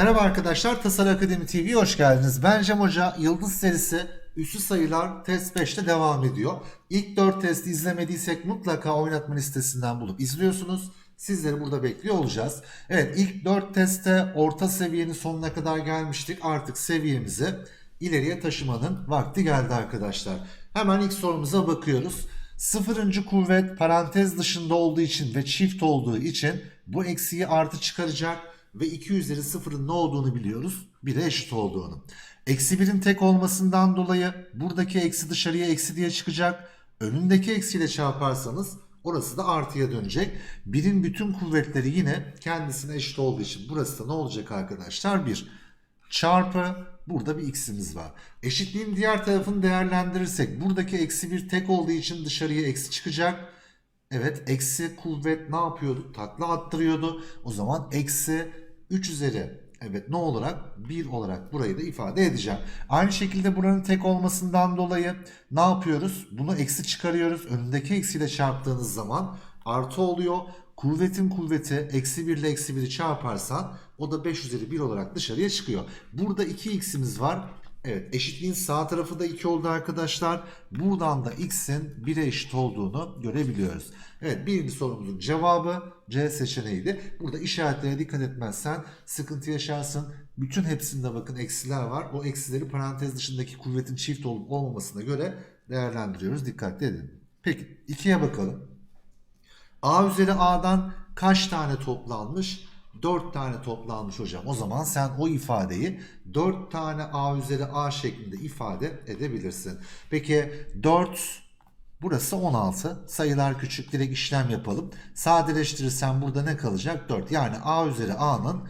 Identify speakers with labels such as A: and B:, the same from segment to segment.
A: Merhaba arkadaşlar, Tasarı Akademi TV'ye hoş geldiniz. Ben Cem Hoca, Yıldız serisi Üssü Sayılar test 5'te devam ediyor. İlk 4 testi izlemediysek mutlaka oynatma listesinden bulup izliyorsunuz. Sizleri burada bekliyor olacağız. Evet ilk 4 testte orta seviyenin sonuna kadar gelmiştik. Artık seviyemizi ileriye taşımanın vakti geldi arkadaşlar. Hemen ilk sorumuza bakıyoruz. Sıfırıncı kuvvet parantez dışında olduğu için ve çift olduğu için bu eksiği artı çıkaracak ve 2 üzeri sıfırın ne olduğunu biliyoruz. 1'e eşit olduğunu. Eksi 1'in tek olmasından dolayı buradaki eksi dışarıya eksi diye çıkacak. Önündeki eksiyle çarparsanız orası da artıya dönecek. 1'in bütün kuvvetleri yine kendisine eşit olduğu için burası da ne olacak arkadaşlar? 1 çarpı burada bir x'imiz var. Eşitliğin diğer tarafını değerlendirirsek buradaki eksi 1 tek olduğu için dışarıya eksi çıkacak. Evet eksi kuvvet ne yapıyordu? Takla attırıyordu. O zaman eksi 3 üzeri evet ne olarak? 1 olarak burayı da ifade edeceğim. Aynı şekilde buranın tek olmasından dolayı ne yapıyoruz? Bunu eksi çıkarıyoruz. Önündeki eksiyle çarptığınız zaman artı oluyor. Kuvvetin kuvveti eksi 1 ile eksi 1'i çarparsan o da 5 üzeri 1 olarak dışarıya çıkıyor. Burada 2x'imiz var. Evet eşitliğin sağ tarafı da 2 oldu arkadaşlar. Buradan da x'in 1'e eşit olduğunu görebiliyoruz. Evet birinci sorumuzun cevabı C seçeneğiydi. Burada işaretlere dikkat etmezsen sıkıntı yaşarsın. Bütün hepsinde bakın eksiler var. O eksileri parantez dışındaki kuvvetin çift olup olmamasına göre değerlendiriyoruz. Dikkatli edin. Peki 2'ye bakalım. A üzeri A'dan kaç tane toplanmış? 4 tane toplanmış hocam. O zaman sen o ifadeyi 4 tane A üzeri A şeklinde ifade edebilirsin. Peki 4 burası 16. Sayılar küçük direkt işlem yapalım. Sadeleştirirsen burada ne kalacak? 4. Yani A üzeri A'nın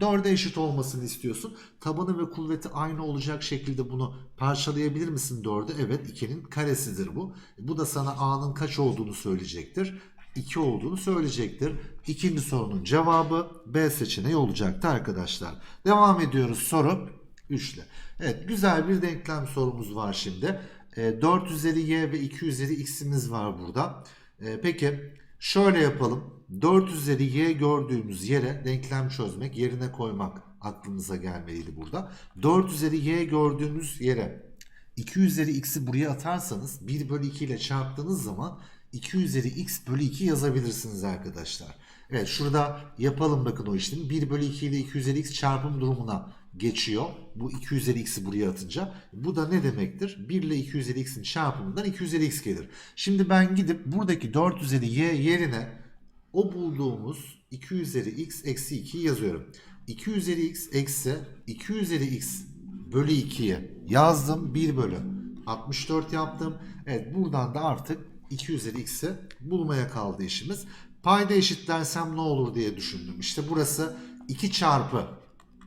A: 4'e eşit olmasını istiyorsun. Tabanı ve kuvveti aynı olacak şekilde bunu parçalayabilir misin 4'e? Evet 2'nin karesidir bu. Bu da sana A'nın kaç olduğunu söyleyecektir. 2 olduğunu söyleyecektir. İkinci sorunun cevabı B seçeneği olacaktı arkadaşlar. Devam ediyoruz soru 3 ile. Evet güzel bir denklem sorumuz var şimdi. E, 4 üzeri y ve 2 üzeri x'imiz var burada. E, peki şöyle yapalım. 4 üzeri y gördüğümüz yere denklem çözmek, yerine koymak aklımıza gelmeliydi burada. 4 üzeri y gördüğümüz yere 2 üzeri x'i buraya atarsanız 1 bölü 2 ile çarptığınız zaman 2 üzeri x bölü 2 yazabilirsiniz arkadaşlar. Evet şurada yapalım bakın o işlemi. 1 bölü 2 ile 2 üzeri x çarpım durumuna geçiyor. Bu 2 üzeri x'i buraya atınca. Bu da ne demektir? 1 ile 2 üzeri x'in çarpımından 2 üzeri x gelir. Şimdi ben gidip buradaki 4 üzeri y yerine o bulduğumuz 2 üzeri x eksi 2'yi yazıyorum. 2 üzeri x eksi 2 üzeri x bölü 2'yi yazdım. 1 bölü 64 yaptım. Evet buradan da artık 2 üzeri x'i bulmaya kaldı işimiz. Payda eşitlersem ne olur diye düşündüm. İşte burası 2 çarpı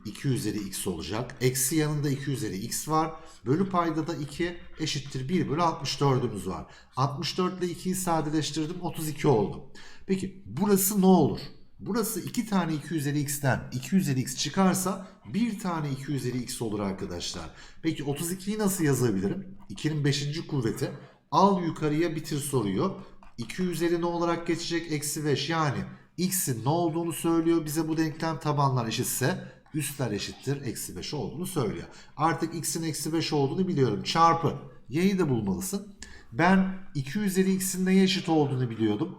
A: 2 üzeri x olacak. Eksi yanında 2 üzeri x var. Bölü payda da 2 eşittir 1 bölü 64'ümüz var. 64 ile 2'yi sadeleştirdim 32 oldu. Peki burası ne olur? Burası 2 tane 2 üzeri x'ten 2 üzeri x çıkarsa 1 tane 2 üzeri x olur arkadaşlar. Peki 32'yi nasıl yazabilirim? 2'nin 5. kuvveti. Al yukarıya bitir soruyu. 2 üzeri olarak geçecek? Eksi 5 yani x'in ne olduğunu söylüyor. Bize bu denklem tabanlar eşitse üstler eşittir. Eksi 5 olduğunu söylüyor. Artık x'in eksi 5 olduğunu biliyorum. Çarpı y'yi de bulmalısın. Ben 2 üzeri x'in neye eşit olduğunu biliyordum.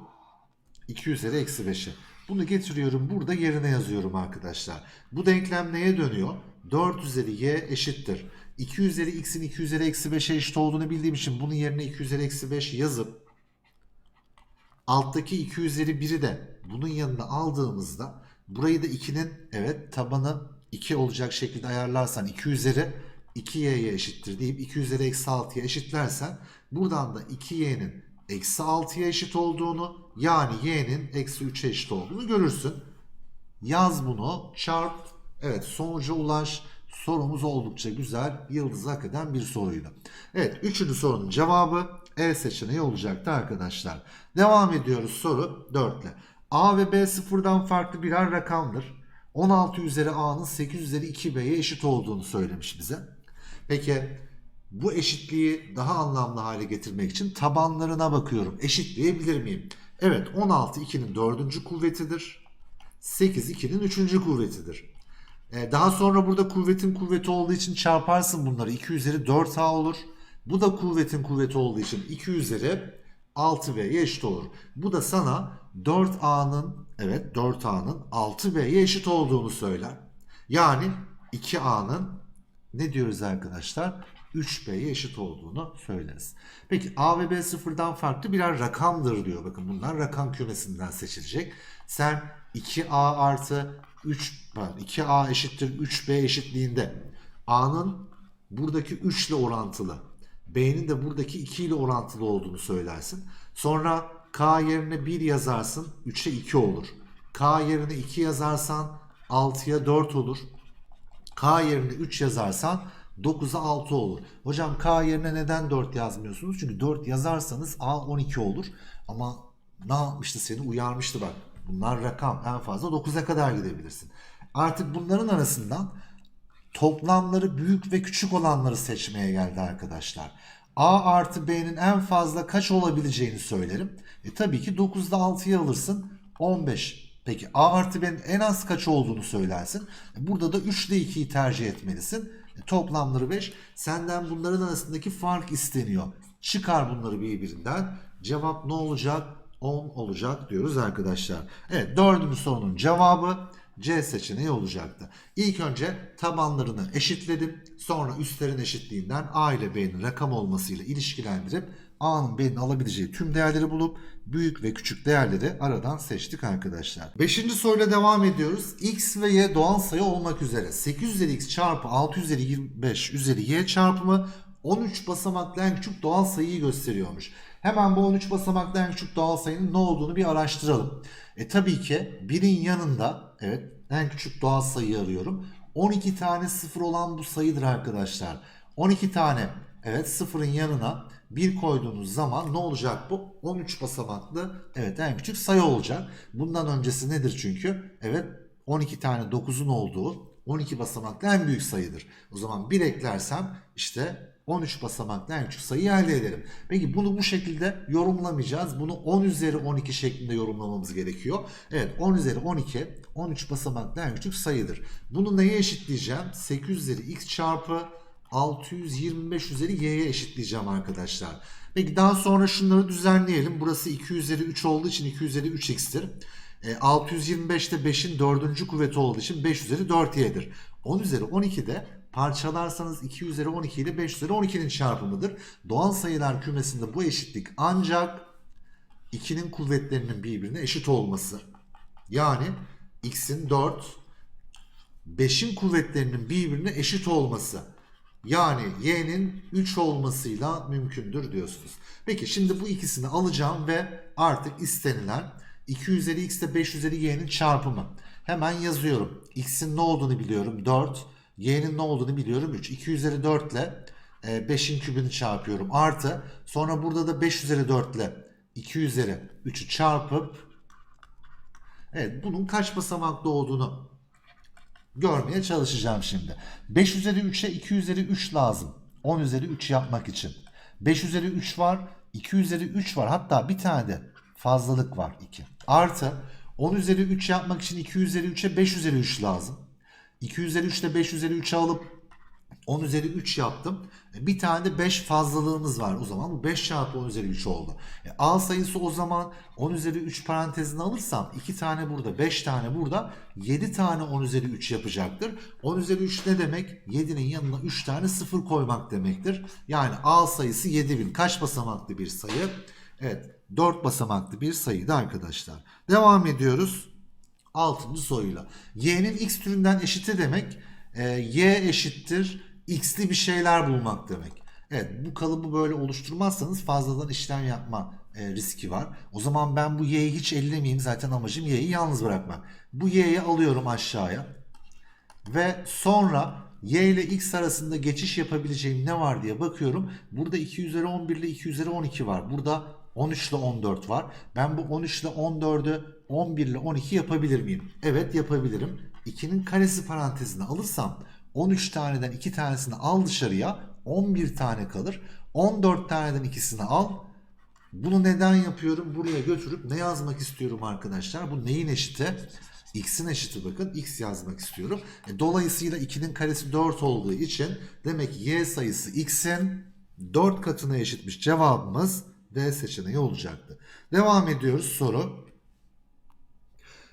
A: 2 üzeri eksi 5'i. Bunu getiriyorum burada yerine yazıyorum arkadaşlar. Bu denklem neye dönüyor? 4 üzeri y eşittir. 2 üzeri x'in 2 üzeri eksi 5'e eşit olduğunu bildiğim için bunun yerine 2 üzeri eksi 5 yazıp alttaki 2 üzeri 1'i de bunun yanına aldığımızda burayı da 2'nin evet tabanı 2 olacak şekilde ayarlarsan 2 üzeri 2y'ye eşittir deyip 2 üzeri eksi 6'ya eşitlersen buradan da 2y'nin eksi 6'ya eşit olduğunu yani y'nin eksi 3'e eşit olduğunu görürsün. Yaz bunu çarp evet sonuca ulaş sorumuz oldukça güzel yıldız hak eden bir soruydu. Evet üçüncü sorunun cevabı E seçeneği olacaktı arkadaşlar. Devam ediyoruz soru 4 ile. A ve B sıfırdan farklı birer rakamdır. 16 üzeri A'nın 8 üzeri 2B'ye eşit olduğunu söylemiş bize. Peki bu eşitliği daha anlamlı hale getirmek için tabanlarına bakıyorum. Eşitleyebilir miyim? Evet 16 2'nin 4. kuvvetidir. 8 2'nin 3. kuvvetidir. E, daha sonra burada kuvvetin kuvveti olduğu için çarparsın bunları. 2 üzeri 4A olur. Bu da kuvvetin kuvveti olduğu için 2 üzeri 6B'ye eşit olur. Bu da sana 4A'nın evet 4A'nın 6B'ye eşit olduğunu söyler. Yani 2A'nın ne diyoruz arkadaşlar? 3B'ye eşit olduğunu söyleriz. Peki A ve B sıfırdan farklı birer rakamdır diyor. Bakın bunlar rakam kümesinden seçilecek. Sen 2A artı 3 pardon, 2A eşittir 3B eşitliğinde A'nın buradaki 3 ile orantılı B'nin de buradaki 2 ile orantılı olduğunu söylersin. Sonra K yerine 1 yazarsın 3'e 2 olur. K yerine 2 yazarsan 6'ya 4 olur. K yerine 3 yazarsan 9'a 6 olur. Hocam K yerine neden 4 yazmıyorsunuz? Çünkü 4 yazarsanız A 12 olur. Ama ne yapmıştı seni? Uyarmıştı bak. Bunlar rakam. En fazla 9'a kadar gidebilirsin. Artık bunların arasından toplamları büyük ve küçük olanları seçmeye geldi arkadaşlar. A artı B'nin en fazla kaç olabileceğini söylerim. E tabii ki 9'da 6'yı alırsın 15. Peki A artı B'nin en az kaç olduğunu söylersin. E burada da 3 ile 2'yi tercih etmelisin. E toplamları 5. Senden bunların arasındaki fark isteniyor. Çıkar bunları birbirinden. Cevap ne olacak? 10 olacak diyoruz arkadaşlar. Evet dördüncü sorunun cevabı C seçeneği olacaktı. İlk önce tabanlarını eşitledim. Sonra üstlerin eşitliğinden A ile B'nin rakam olmasıyla ilişkilendirip A'nın B'nin alabileceği tüm değerleri bulup büyük ve küçük değerleri aradan seçtik arkadaşlar. Beşinci soruyla devam ediyoruz. X ve Y doğal sayı olmak üzere 8 üzeri X çarpı 6 üzeri 25 üzeri Y çarpımı 13 basamaklı en küçük doğal sayıyı gösteriyormuş. Hemen bu 13 basamaklı en küçük doğal sayının ne olduğunu bir araştıralım. E tabii ki birin yanında evet en küçük doğal sayıyı arıyorum. 12 tane sıfır olan bu sayıdır arkadaşlar. 12 tane evet sıfırın yanına 1 koyduğunuz zaman ne olacak bu? 13 basamaklı evet en küçük sayı olacak. Bundan öncesi nedir çünkü? Evet 12 tane 9'un olduğu 12 basamaklı en büyük sayıdır. O zaman 1 eklersem işte 13 basamaklı en küçük sayıyı elde ederim. Peki bunu bu şekilde yorumlamayacağız. Bunu 10 üzeri 12 şeklinde yorumlamamız gerekiyor. Evet 10 üzeri 12 13 basamaklı en küçük sayıdır. Bunu neye eşitleyeceğim? 8 üzeri x çarpı 625 üzeri y'ye eşitleyeceğim arkadaşlar. Peki daha sonra şunları düzenleyelim. Burası 2 üzeri 3 olduğu için 2 üzeri 3x'tir. E, 625 de 5'in 4. kuvveti olduğu için 5 üzeri 4y'dir. 10 üzeri 12 de parçalarsanız 2 üzeri 12 ile 5 üzeri 12'nin çarpımıdır. Doğal sayılar kümesinde bu eşitlik ancak 2'nin kuvvetlerinin birbirine eşit olması. Yani x'in 4, 5'in kuvvetlerinin birbirine eşit olması. Yani y'nin 3 olmasıyla mümkündür diyorsunuz. Peki şimdi bu ikisini alacağım ve artık istenilen 2 üzeri x ile 5 üzeri y'nin çarpımı. Hemen yazıyorum. x'in ne olduğunu biliyorum 4. Y'nin ne olduğunu biliyorum 3. 2 üzeri 4 ile 5'in kübünü çarpıyorum. Artı sonra burada da 5 üzeri 4 ile 2 üzeri 3'ü çarpıp Evet bunun kaç basamaklı olduğunu görmeye çalışacağım şimdi. 5 üzeri 3'e 2 üzeri 3 lazım. 10 üzeri 3 yapmak için. 5 üzeri 3 var. 2 üzeri 3 var. Hatta bir tane de fazlalık var 2. Artı 10 üzeri 3 yapmak için 2 üzeri 3'e 5 üzeri 3 lazım. 2 üzeri 3 ile 5 üzeri 3'ü alıp 10 üzeri 3 yaptım. E, Bir tane de 5 fazlalığımız var o zaman. Bu 5 çarpı 10 üzeri 3 oldu. E, A sayısı o zaman 10 üzeri 3 parantezine alırsam 2 tane burada 5 tane burada 7 tane 10 üzeri 3 yapacaktır. 10 üzeri 3 ne demek? 7'nin yanına 3 tane 0 koymak demektir. Yani A sayısı 7000. Kaç basamaklı bir sayı? Evet 4 basamaklı bir sayıydı arkadaşlar. Devam ediyoruz. 6. soruyla. Y'nin x türünden eşiti demek e, y eşittir x'li bir şeyler bulmak demek. Evet bu kalıbı böyle oluşturmazsanız fazladan işlem yapma e, riski var. O zaman ben bu y'yi hiç ellemeyeyim zaten amacım y'yi yalnız bırakmak. Bu y'yi alıyorum aşağıya ve sonra y ile x arasında geçiş yapabileceğim ne var diye bakıyorum. Burada 2 üzeri 11 ile 2 üzeri 12 var. Burada 13 ile 14 var. Ben bu 13 ile 14'ü 11 ile 12 yapabilir miyim? Evet yapabilirim. 2'nin karesi parantezine alırsam 13 taneden 2 tanesini al dışarıya 11 tane kalır. 14 taneden ikisini al. Bunu neden yapıyorum? Buraya götürüp ne yazmak istiyorum arkadaşlar? Bu neyin eşiti? x'in eşiti bakın x yazmak istiyorum. E, dolayısıyla 2'nin karesi 4 olduğu için demek ki y sayısı x'in 4 katına eşitmiş. Cevabımız D seçeneği olacaktı. Devam ediyoruz soru.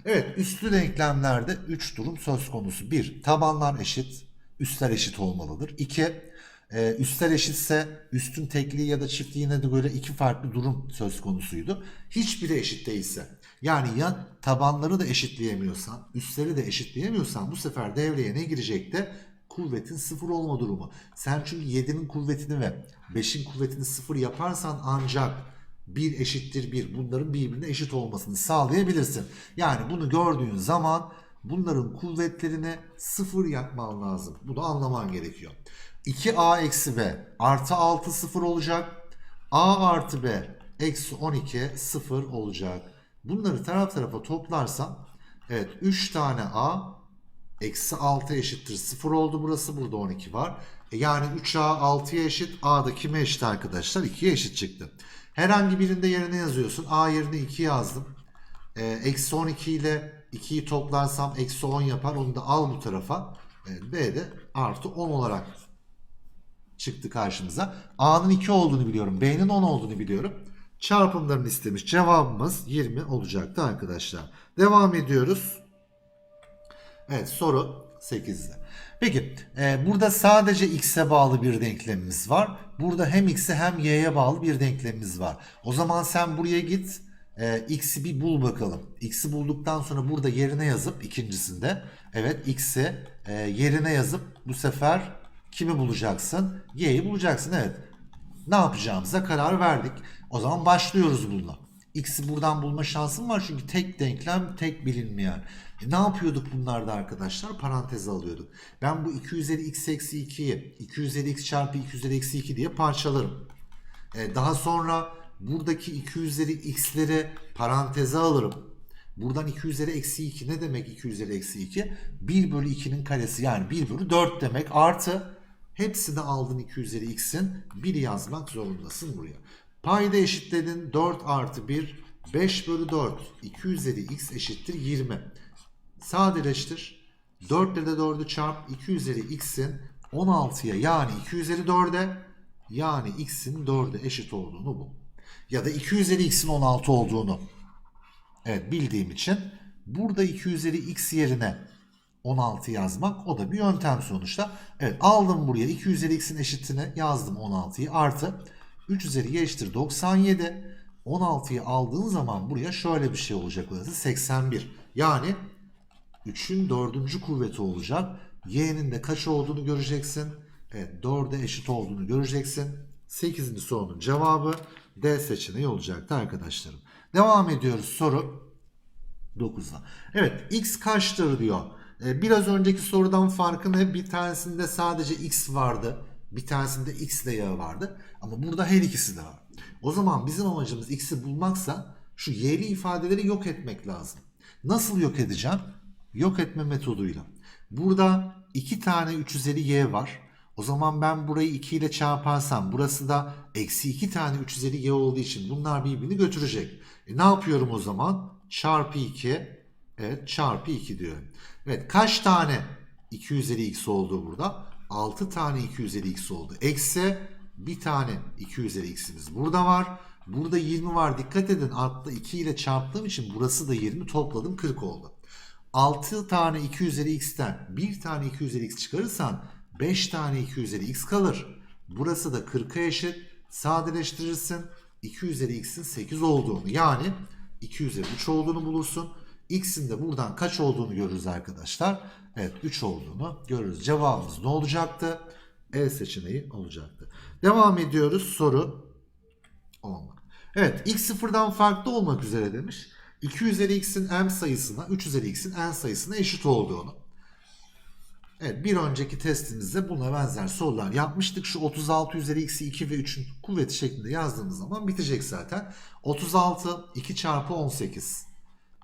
A: Evet üstlü denklemlerde 3 durum söz konusu. 1. Tabanlar eşit, üstler eşit olmalıdır. 2. E, üstler eşitse üstün tekliği ya da çiftliğine de böyle iki farklı durum söz konusuydu. Hiçbiri eşit değilse yani ya tabanları da eşitleyemiyorsan üstleri de eşitleyemiyorsan bu sefer devreye ne girecekti? Kuvvetin sıfır olma durumu. Sen çünkü 7'nin kuvvetini ve 5'in kuvvetini sıfır yaparsan ancak 1 eşittir 1 bunların birbirine eşit olmasını sağlayabilirsin. Yani bunu gördüğün zaman bunların kuvvetlerini sıfır yapman lazım. Bunu anlaman gerekiyor. 2a eksi b artı 6 sıfır olacak. a artı b eksi 12 sıfır olacak. Bunları taraf tarafa toplarsam evet 3 tane a eksi 6 eşittir 0 oldu burası. Burada 12 var. E yani 3a 6'ya eşit. a da kime eşit arkadaşlar? 2'ye eşit çıktı. Herhangi birinde yerine yazıyorsun. a yerine 2 yazdım. E, eksi 12 ile 2'yi toplarsam eksi 10 yapar. Onu da al bu tarafa. E, b de artı 10 olarak çıktı karşımıza. A'nın 2 olduğunu biliyorum. B'nin 10 olduğunu biliyorum. Çarpımlarını istemiş. Cevabımız 20 olacaktı arkadaşlar. Devam ediyoruz. Evet soru 8'de. Peki e, burada sadece x'e bağlı bir denklemimiz var. Burada hem x'e hem y'ye bağlı bir denklemimiz var. O zaman sen buraya git e, x'i bir bul bakalım. X'i bulduktan sonra burada yerine yazıp ikincisinde evet x'i e, yerine yazıp bu sefer kimi bulacaksın? Y'yi bulacaksın evet. Ne yapacağımıza karar verdik. O zaman başlıyoruz bununla. X'i buradan bulma şansım var çünkü tek denklem tek bilinmeyen. E ne yapıyorduk bunlarda arkadaşlar? Paranteze alıyorduk. Ben bu 2 üzeri x eksi 2'yi 2 üzeri x çarpı 2 üzeri eksi 2 diye parçalarım. E daha sonra buradaki 2 üzeri x'leri paranteze alırım. Buradan 2 üzeri eksi 2 ne demek 2 üzeri eksi 2? 1 bölü 2'nin karesi yani 1 bölü 4 demek artı hepsini aldın 2 üzeri x'in 1'i yazmak zorundasın buraya. Payda eşitledin. 4 artı 1 5 bölü 4 2 üzeri x eşittir 20. Sadeleştir. 4 ile de 4'ü çarp. 2 üzeri x'in 16'ya yani 2 üzeri 4'e yani x'in 4'e eşit olduğunu bul. Ya da 2 üzeri x'in 16 olduğunu. Evet bildiğim için burada 2 üzeri x yerine 16 yazmak o da bir yöntem sonuçta. Evet aldım buraya. 2 üzeri x'in eşitini yazdım 16'yı artı 3 üzeri y eşittir 97. 16'yı aldığın zaman buraya şöyle bir şey olacak burası 81. Yani 3'ün 4. kuvveti olacak. Y'nin de kaç olduğunu göreceksin. Evet 4'e eşit olduğunu göreceksin. 8. sorunun cevabı D seçeneği olacaktı arkadaşlarım. Devam ediyoruz soru 9'a. Evet x kaçtır diyor. Ee, biraz önceki sorudan farkı ne? Bir tanesinde sadece x vardı. Bir tanesinde x ile y vardı. Ama burada her ikisi de var. O zaman bizim amacımız x'i bulmaksa şu y'li ifadeleri yok etmek lazım. Nasıl yok edeceğim? Yok etme metoduyla. Burada iki tane 3 üzeri y var. O zaman ben burayı 2 ile çarparsam burası da eksi 2 tane 3 üzeri y olduğu için bunlar birbirini götürecek. E ne yapıyorum o zaman? Çarpı 2 evet çarpı 2 diyorum. Evet kaç tane 2 üzeri x oldu burada? 6 tane 2 üzeri x oldu. Eksi bir tane 2 üzeri x'imiz burada var. Burada 20 var. Dikkat edin altta 2 ile çarptığım için burası da 20 topladım 40 oldu. 6 tane 2 üzeri x'ten 1 tane 2 üzeri x çıkarırsan 5 tane 2 üzeri x kalır. Burası da 40'a eşit. Sadeleştirirsin. 2 üzeri x'in 8 olduğunu yani 2 üzeri 3 olduğunu bulursun. X'in de buradan kaç olduğunu görürüz arkadaşlar. Evet 3 olduğunu görürüz. Cevabımız ne olacaktı? E seçeneği olacaktı. Devam ediyoruz soru 10. Evet x sıfırdan farklı olmak üzere demiş. 2 üzeri x'in m sayısına 3 üzeri x'in n sayısına eşit olduğunu. Evet bir önceki testimizde buna benzer sorular yapmıştık. Şu 36 üzeri x'i 2 ve 3'ün kuvveti şeklinde yazdığımız zaman bitecek zaten. 36 2 çarpı 18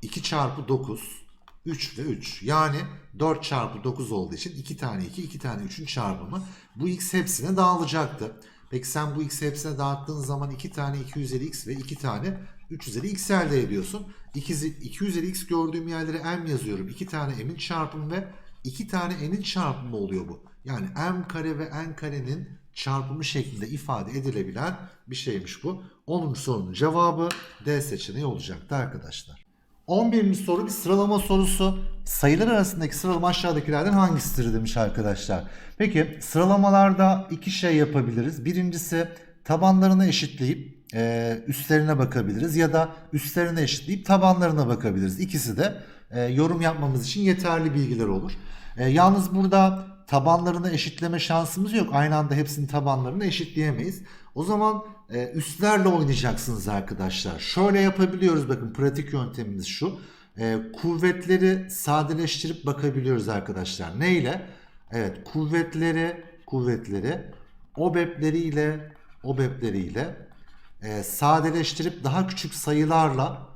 A: 2 çarpı 9 3 ve 3 yani 4 çarpı 9 olduğu için 2 tane 2 2 tane 3'ün çarpımı bu x hepsine dağılacaktı. Peki sen bu x hepsine dağıttığın zaman 2 tane 2 üzeri x ve 2 tane 3 üzeri x elde ediyorsun. 2, 2 üzeri x gördüğüm yerlere m yazıyorum. 2 tane m'in çarpımı ve 2 tane n'in çarpımı oluyor bu. Yani m kare ve n karenin çarpımı şeklinde ifade edilebilen bir şeymiş bu. 10. sorunun cevabı D seçeneği olacaktı arkadaşlar. 11. soru bir sıralama sorusu. Sayılar arasındaki sıralama aşağıdakilerden hangisidir demiş arkadaşlar. Peki sıralamalarda iki şey yapabiliriz. Birincisi tabanlarını eşitleyip e, üstlerine bakabiliriz ya da üstlerine eşitleyip tabanlarına bakabiliriz. İkisi de e, yorum yapmamız için yeterli bilgiler olur. E, yalnız burada tabanlarını eşitleme şansımız yok. Aynı anda hepsinin tabanlarını eşitleyemeyiz. O zaman e, üstlerle oynayacaksınız arkadaşlar. Şöyle yapabiliyoruz bakın pratik yöntemimiz şu. E, kuvvetleri sadeleştirip bakabiliyoruz arkadaşlar. Neyle? Evet kuvvetleri kuvvetleri obepleriyle obepleriyle e, sadeleştirip daha küçük sayılarla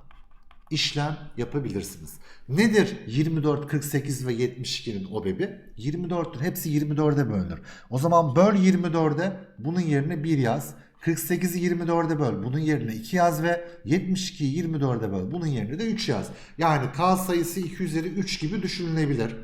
A: işlem yapabilirsiniz. Nedir 24, 48 ve 72'nin obebi? 24'tür. Hepsi 24'e bölünür. O zaman böl 24'e bunun yerine 1 yaz. 48'i 24'e böl. Bunun yerine 2 yaz ve 72'yi 24'e böl. Bunun yerine de 3 yaz. Yani K sayısı 2 üzeri 3 gibi düşünülebilir.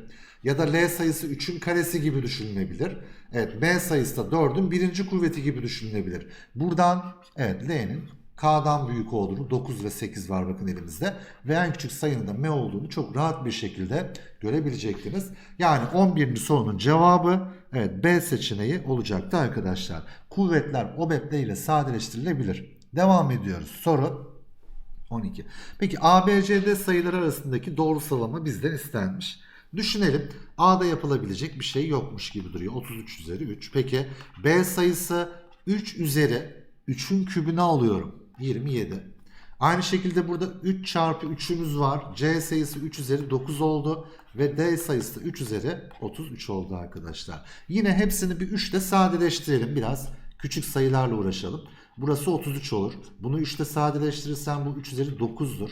A: Ya da L sayısı 3'ün karesi gibi düşünülebilir. Evet M sayısı da 4'ün birinci kuvveti gibi düşünülebilir. Buradan evet L'nin K'dan büyük olduğunu 9 ve 8 var bakın elimizde. Ve en küçük sayının da M olduğunu çok rahat bir şekilde görebilecektiniz. Yani 11. sorunun cevabı evet B seçeneği olacaktı arkadaşlar. Kuvvetler OBEP'le ile sadeleştirilebilir. Devam ediyoruz. Soru 12. Peki ABCD sayıları arasındaki doğru sıralama bizden istenmiş. Düşünelim. A'da yapılabilecek bir şey yokmuş gibi duruyor. 33 üzeri 3. Peki B sayısı 3 üzeri 3'ün kübünü alıyorum. 27. Aynı şekilde burada 3 çarpı 3'ümüz var. C sayısı 3 üzeri 9 oldu. Ve D sayısı da 3 üzeri 33 oldu arkadaşlar. Yine hepsini bir 3 ile sadeleştirelim. Biraz küçük sayılarla uğraşalım. Burası 33 olur. Bunu 3 ile sadeleştirirsen bu 3 üzeri 9'dur.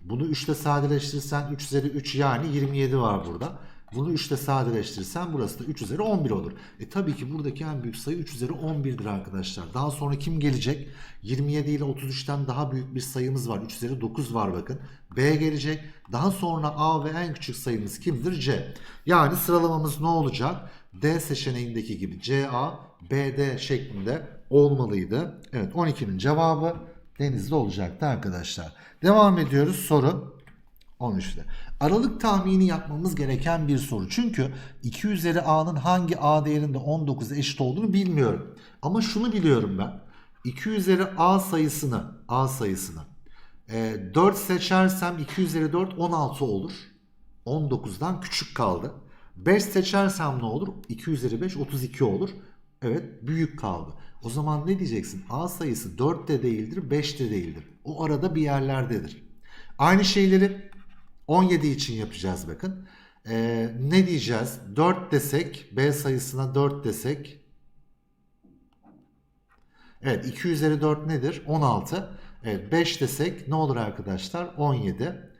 A: Bunu 3 ile sadeleştirirsen 3 üzeri 3 yani 27 var burada. Bunu 3 ile sadeleştirirsen burası da 3 üzeri 11 olur. E tabii ki buradaki en büyük sayı 3 üzeri 11'dir arkadaşlar. Daha sonra kim gelecek? 27 ile 33'ten daha büyük bir sayımız var. 3 üzeri 9 var bakın. B gelecek. Daha sonra A ve en küçük sayımız kimdir? C. Yani sıralamamız ne olacak? D seçeneğindeki gibi CA, BD şeklinde olmalıydı. Evet 12'nin cevabı denizde olacaktı arkadaşlar. Devam ediyoruz soru 13'te. Aralık tahmini yapmamız gereken bir soru. Çünkü 2 üzeri a'nın hangi a değerinde 19'a eşit olduğunu bilmiyorum. Ama şunu biliyorum ben. 2 üzeri a sayısını a sayısını e, 4 seçersem 2 üzeri 4 16 olur. 19'dan küçük kaldı. 5 seçersem ne olur? 2 üzeri 5 32 olur. Evet büyük kaldı. O zaman ne diyeceksin? A sayısı 4 de değildir 5 de değildir. O arada bir yerlerdedir. Aynı şeyleri 17 için yapacağız bakın. Ee, ne diyeceğiz? 4 desek B sayısına 4 desek Evet 2 üzeri 4 nedir? 16. Evet 5 desek ne olur arkadaşlar? 17.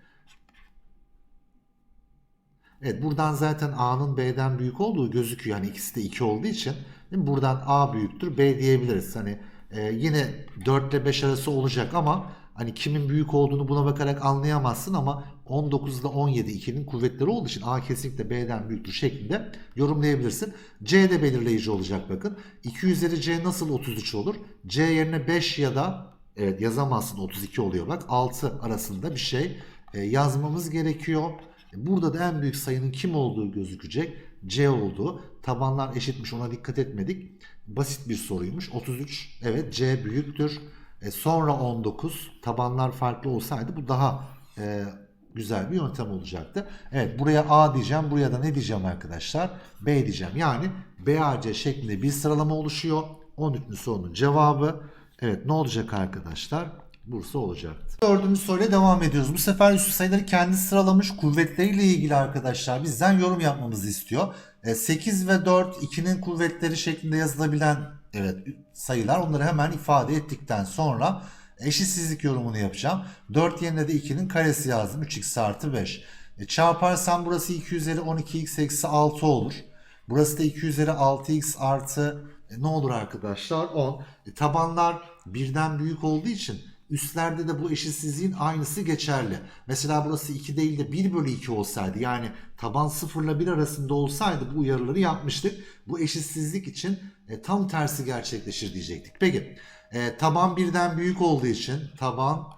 A: Evet buradan zaten A'nın B'den büyük olduğu gözüküyor. Yani ikisi de 2 olduğu için buradan A büyüktür B diyebiliriz. Hani e, yine 4 ile 5 arası olacak ama hani kimin büyük olduğunu buna bakarak anlayamazsın ama 19 ile 17 2'nin kuvvetleri olduğu için A kesinlikle B'den büyüktür şeklinde yorumlayabilirsin. C de belirleyici olacak bakın. 2 üzeri C nasıl 33 olur? C yerine 5 ya da evet yazamazsın 32 oluyor bak 6 arasında bir şey e, yazmamız gerekiyor. Burada da en büyük sayının kim olduğu gözükecek. C olduğu. Tabanlar eşitmiş ona dikkat etmedik. Basit bir soruymuş. 33 evet C büyüktür. E, sonra 19 tabanlar farklı olsaydı bu daha e, güzel bir yöntem olacaktı. Evet buraya A diyeceğim. Buraya da ne diyeceğim arkadaşlar? B diyeceğim. Yani BAC şeklinde bir sıralama oluşuyor. 13. sorunun cevabı evet ne olacak arkadaşlar? Bursa olacaktı. Dördüncü soruyla devam ediyoruz. Bu sefer üstü sayıları kendi sıralamış kuvvetleriyle ilgili arkadaşlar bizden yorum yapmamızı istiyor. 8 ve 4 2'nin kuvvetleri şeklinde yazılabilen evet sayılar onları hemen ifade ettikten sonra eşitsizlik yorumunu yapacağım. 4 yerine de 2'nin karesi yazdım. 3x artı 5. E, çarparsam burası 2 üzeri 12x eksi 6 olur. Burası da 2 üzeri 6x artı e, ne olur arkadaşlar 10. E, tabanlar birden büyük olduğu için Üstlerde de bu eşitsizliğin aynısı geçerli. Mesela burası 2 değil de 1 bölü 2 olsaydı yani taban 0 ile 1 arasında olsaydı bu uyarıları yapmıştık. Bu eşitsizlik için e, tam tersi gerçekleşir diyecektik. Peki e, taban birden büyük olduğu için taban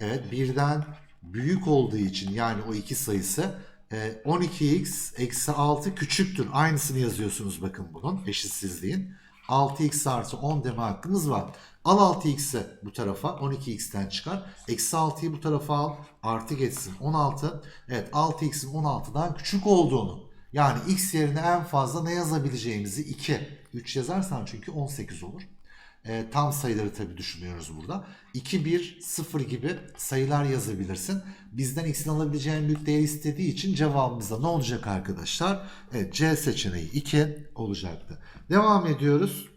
A: evet birden büyük olduğu için yani o iki sayısı e, 12x eksi 6 küçüktür. Aynısını yazıyorsunuz bakın bunun eşitsizliğin. 6x artı 10 deme hakkımız var. Al 6x'i bu tarafa 12x'ten çıkar. Eksi 6'yı bu tarafa al. Artı geçsin 16. Evet 6x'in 16'dan küçük olduğunu. Yani x yerine en fazla ne yazabileceğimizi 2. 3 yazarsan çünkü 18 olur. E, tam sayıları tabii düşünüyoruz burada. 2, 1, 0 gibi sayılar yazabilirsin. Bizden x'in alabileceğin büyük değer istediği için cevabımız da ne olacak arkadaşlar? Evet C seçeneği 2 olacaktı. Devam ediyoruz.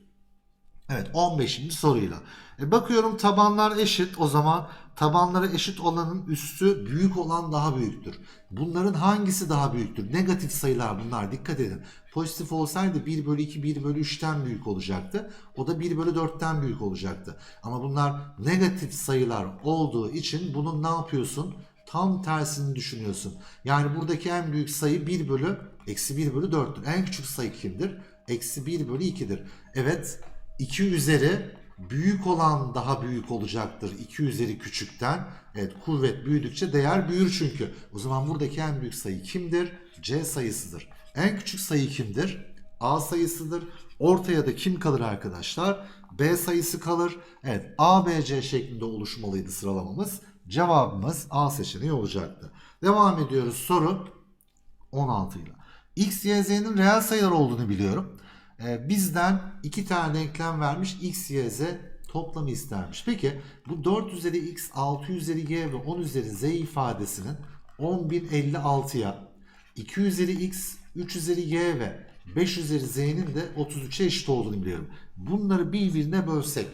A: Evet 15. soruyla. E, bakıyorum tabanlar eşit. O zaman tabanları eşit olanın üstü büyük olan daha büyüktür. Bunların hangisi daha büyüktür? Negatif sayılar bunlar dikkat edin. Pozitif olsaydı 1 bölü 2 1 bölü 3'ten büyük olacaktı. O da 1 bölü 4'ten büyük olacaktı. Ama bunlar negatif sayılar olduğu için bunun ne yapıyorsun? Tam tersini düşünüyorsun. Yani buradaki en büyük sayı 1 bölü eksi 1 bölü 4'tür. En küçük sayı kimdir? Eksi 1 bölü 2'dir. Evet 2 üzeri büyük olan daha büyük olacaktır. 2 üzeri küçükten. Evet kuvvet büyüdükçe değer büyür çünkü. O zaman buradaki en büyük sayı kimdir? C sayısıdır. En küçük sayı kimdir? A sayısıdır. Ortaya da kim kalır arkadaşlar? B sayısı kalır. Evet A, B, C şeklinde oluşmalıydı sıralamamız. Cevabımız A seçeneği olacaktı. Devam ediyoruz soru 16 ile. X, Y, Z'nin reel sayılar olduğunu biliyorum. Ee, bizden iki tane denklem vermiş x, y, z toplamı istermiş. Peki bu 4 üzeri x, 6 üzeri y ve 10 üzeri z ifadesinin 10.056'ya 2 üzeri x, 3 üzeri y ve 5 üzeri z'nin de 33'e eşit olduğunu biliyorum. Bunları birbirine bölsek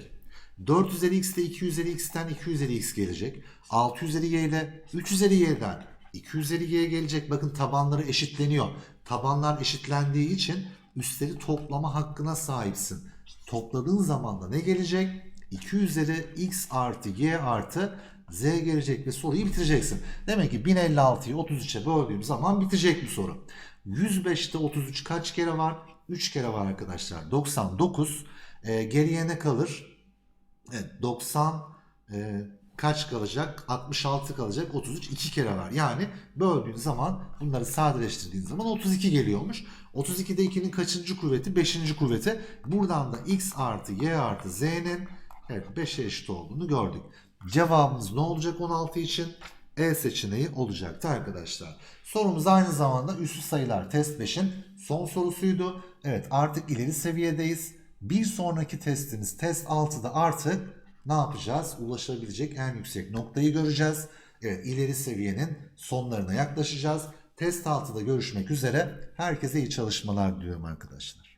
A: 4 üzeri x ile 2 üzeri x'ten 2 üzeri x gelecek. 6 üzeri y ile 3 üzeri y'den 2 üzeri y gelecek. Bakın tabanları eşitleniyor. Tabanlar eşitlendiği için üstleri toplama hakkına sahipsin. Topladığın zaman da ne gelecek? 2 üzeri x artı y artı z gelecek ve soruyu bitireceksin. Demek ki 1056'yı 33'e böldüğüm zaman bitecek bu soru. 105'te 33 kaç kere var? 3 kere var arkadaşlar. 99. Ee, geriye ne kalır? Evet 90 e, kaç kalacak? 66 kalacak. 33 2 kere var. Yani böldüğün zaman bunları sadeleştirdiğin zaman 32 geliyormuş. 32'de 2'nin kaçıncı kuvveti? 5. kuvveti. Buradan da x artı y artı z'nin evet 5'e eşit olduğunu gördük. Cevabımız ne olacak 16 için? E seçeneği olacaktı arkadaşlar. Sorumuz aynı zamanda üslü sayılar test 5'in son sorusuydu. Evet artık ileri seviyedeyiz. Bir sonraki testimiz test 6'da artık ne yapacağız? Ulaşabilecek en yüksek noktayı göreceğiz. Evet ileri seviyenin sonlarına yaklaşacağız. Test 6'da görüşmek üzere. Herkese iyi çalışmalar diliyorum arkadaşlar.